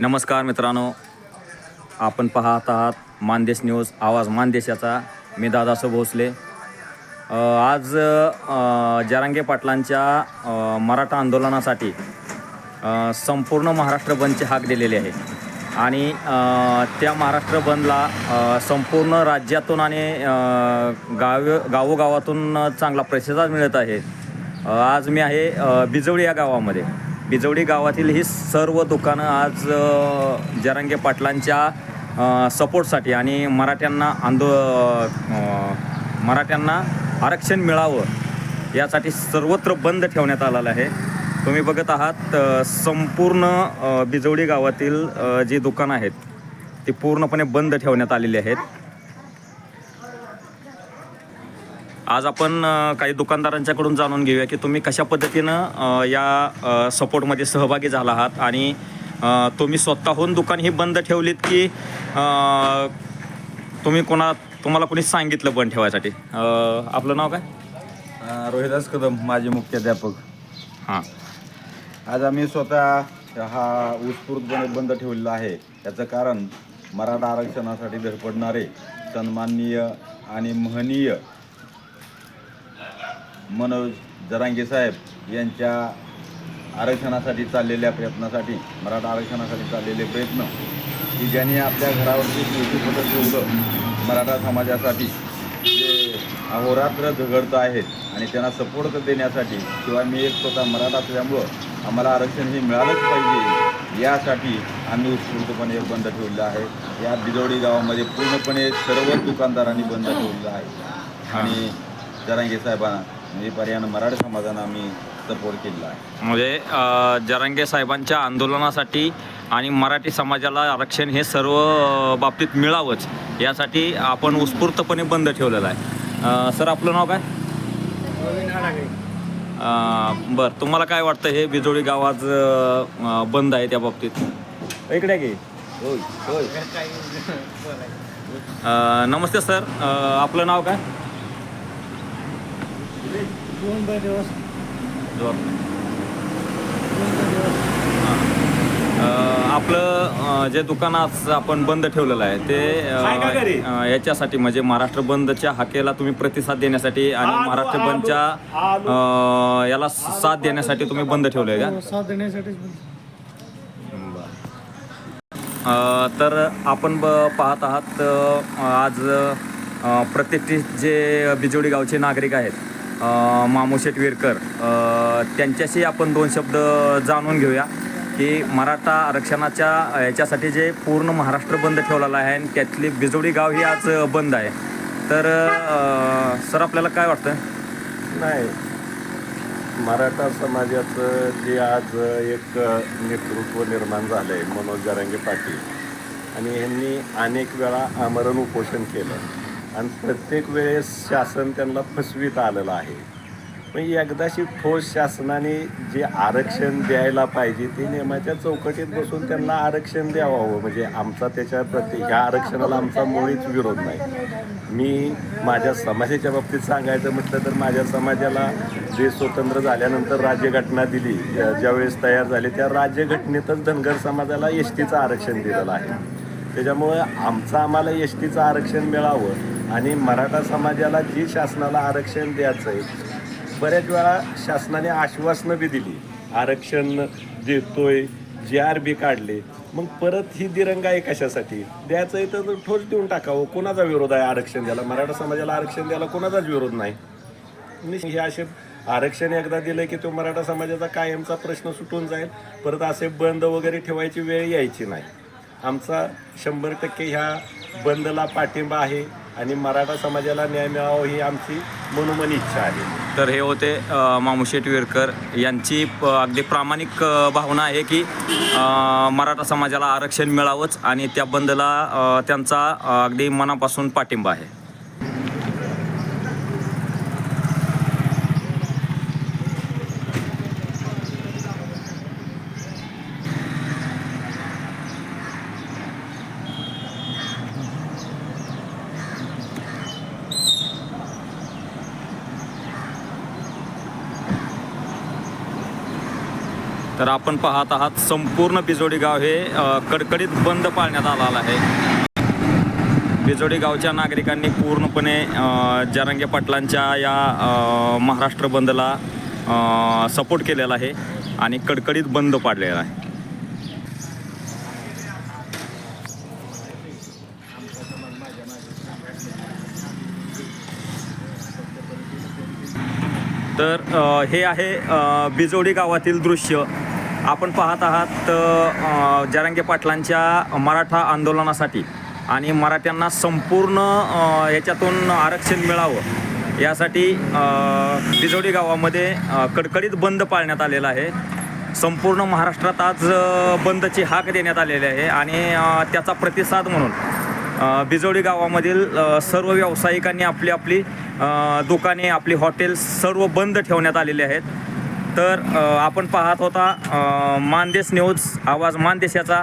नमस्कार मित्रांनो. आपण पाहत आहात मानदेश न्यूज आवाज मानदेशाचा मी दादासो भोसले. आज जरांगे पाटलांच्या मराठा आंदोलनासाठी संपूर्ण महाराष्ट्र बंदचे हाक दिलेली आहे. आणि त्या महाराष्ट्र बंदला संपूर्ण राज्यातून आणि गाव गावोगावातून चांगला प्रतिसाद मिळत आहे. आज मी आहे बिजवळी बिजवडी या गावामध्ये. बिजवडी गावातील ही सर्व दुकानं आज जरांगे पाटलांच्या सपोर्टसाठी आणि मराठ्यांना आंदो मराठ्यांना आरक्षण मिळावं यासाठी सर्वत्र बंद ठेवण्यात आलेलं आहे. तुम्ही बघत आहात संपूर्ण बिजवडी गावातील जी दुकानं आहेत ती पूर्णपणे बंद ठेवण्यात आलेली आहेत. आज आपण काही दुकानदारांच्याकडून जाणून घेऊया की तुम्ही कशा पद्धतीनं या सपोर्टमध्ये सहभागी झाला आहात आणि तुम्ही स्वतःहून दुकान ही बंद ठेवलीत की तुम्ही कोणा तुम्हाला कोणी सांगितलं बंद ठेवायसाठी? आपलं नाव काय? रोहिदास कदम माजी मुख्याध्यापक. हां. आज आम्ही स्वतः हा उत्स्फूर्तपणे बंद ठेवलेला आहे. याचं कारण मराठा आरक्षणासाठी धडपडणारे सन्माननीय आणि महनीय मनोज जरांगे साहेब यांच्या आरक्षणासाठी चाललेल्या प्रयत्नासाठी मराठा आरक्षणासाठी चाललेले प्रयत्न की ज्यांनी आपल्या घरावरती पदक ठेवलं मराठा समाजासाठी जे अहोरात्र झगडत आहेत आणि त्यांना सपोर्ट देण्यासाठी किंवा मी एक स्वतः मराठा असल्यामुळं आम्हाला आरक्षण हे मिळालंच पाहिजे यासाठी आम्ही उत्स्फूर्तपणे बंद ठेवलेलं आहे. या बिजवडी गावामध्ये पूर्णपणे सर्व दुकानदारांनी बंद ठेवलेलं आहे. आणि जरांगे साहेबांना म्हणजे पर्यायानं मराठा समाजानं आम्ही सपोर्ट केलेला आहे. म्हणजे जरांगे साहेबांच्या आंदोलनासाठी आणि मराठी समाजाला आरक्षण हे सर्व बाबतीत मिळावंच यासाठी आपण उत्स्फूर्तपणे बंद ठेवलेलं आहे. सर आपलं नाव काय? अ, बरं तुम्हाला काय वाटतं हे बिजोळी गावात बंद आहे त्या बाबतीत? इकडे घे होय होय अ, नमस्ते सर. आपलं नाव काय? जोर. अ, आपलं अ, जे दुकान आज आपण बंद ठेवलेलं आहे ते अ, अ, याच्यासाठी म्हणजे महाराष्ट्र बंदच्या हाकेला तुम्ही प्रतिसाद देण्यासाठी आणि महाराष्ट्र बंदच्या अ, याला साथ देण्यासाठी तुम्ही बंद ठेवलंय का? साथ देण्यासाठीच अ, तर आपण ब पाहत आहात अ, आज अ, प्रतिष्ठित जे बिजोडी गावचे नागरिक आहेत अ, मामू शेटवीरकर त्यांच्याशी आपण दोन शब्द जाणून घेऊया की मराठा आरक्षणाच्या याच्यासाठी जे पूर्ण महाराष्ट्र बंद ठेवलेला आहे आणि त्यातली बिजोडी गाव ही आज बंद आहे. तर सर आपल्याला काय वाटतं नाही. मराठा समाजाचं जे आज एक नेतृत्व निर्माण झालं आहे मनोज जरांगे पाटील. आणि यांनी अनेक वेळा आमरण उपोषण केलं. आणि प्रत्येक वेळेस शासन त्यांना फसवीत आलेलं आहे. मग एकदाशी ठोस शासनाने जे आरक्षण द्यायला पाहिजे ते नियमाच्या चौकटीत बसून त्यांना आरक्षण द्यावं. म्हणजे आमचा त्याच्या प्रति ह्या आरक्षणाला आमचा मुळीच विरोध नाही. मी माझ्या समाजाच्या बाबतीत सांगायचं म्हटलं तर माझ्या समाजाला जे स्वतंत्र झाल्यानंतर राज्यघटना दिली ज्यावेळेस तयार झाली त्या राज्यघटनेतच धनगर समाजाला एस टीचं आरक्षण दिलेलं आहे. त्याच्यामुळं आमचं आम्हाला एस टीचं आरक्षण मिळावं आणि मराठा समाजाला जी शासनाला आरक्षण द्यायचं आहे बऱ्याच वेळा शासनाने आश्वासनं बी दिली. आरक्षण देतोय जे आर बी काढले मग परत ही दिरंगाई कशासाठी? द्यायचं आहे तर ठोस देऊन टाकावं. कोणाचा विरोध आहे आरक्षण द्यायला? मराठा समाजाला आरक्षण द्यायला कोणाचाच विरोध नाही. हे असे आरक्षण एकदा दिलं की तो मराठा समाजाचा कायमचा प्रश्न सुटून जाईल. परत असे बंद वगैरे ठेवायची वेळ यायची नाही. आमचा शंभर टक्के ह्या बंदला पाठिंबा आहे. आणि मराठा समाजाला न्याय मिळावा ही आमची मनोमन इच्छा आहे. तर हे होते मामुशेट विरकर यांची अगदी प्रामाणिक भावना आहे की मराठा समाजाला आरक्षण मिळावंच आणि त्या बंदला त्यांचा अगदी मनापासून पाठिंबा आहे. तर आपण पाहत आहात संपूर्ण बिजोडी गाव हे कडकडीत बंद पाळण्यात आलेलं आहे. बिजोडी गावच्या नागरिकांनी पूर्णपणे जरांगे पाटलांच्या या महाराष्ट्र बंदला सपोर्ट केलेला आहे आणि कडकडीत बंद पाडलेला आहे. तर हे आहे बिजोडी गावातील दृश्य. आपण पाहत आहात जरांगे पाटलांच्या मराठा आंदोलनासाठी आणि मराठ्यांना संपूर्ण याच्यातून आरक्षण मिळावं यासाठी बिजोडी गावामध्ये कडकडीत बंद पाळण्यात आलेला आहे. संपूर्ण महाराष्ट्रात आज बंदची हाक देण्यात आलेली आहे आणि त्याचा प्रतिसाद म्हणून बिजोडी गावामधील सर्व व्यावसायिकांनी आपली आपली दुकाने आपली हॉटेल्स सर्व बंद ठेवण्यात आलेली आहेत. तर आपण पाहत होता मानदेस मानदेश न्यूज आवाज मानदेशाचा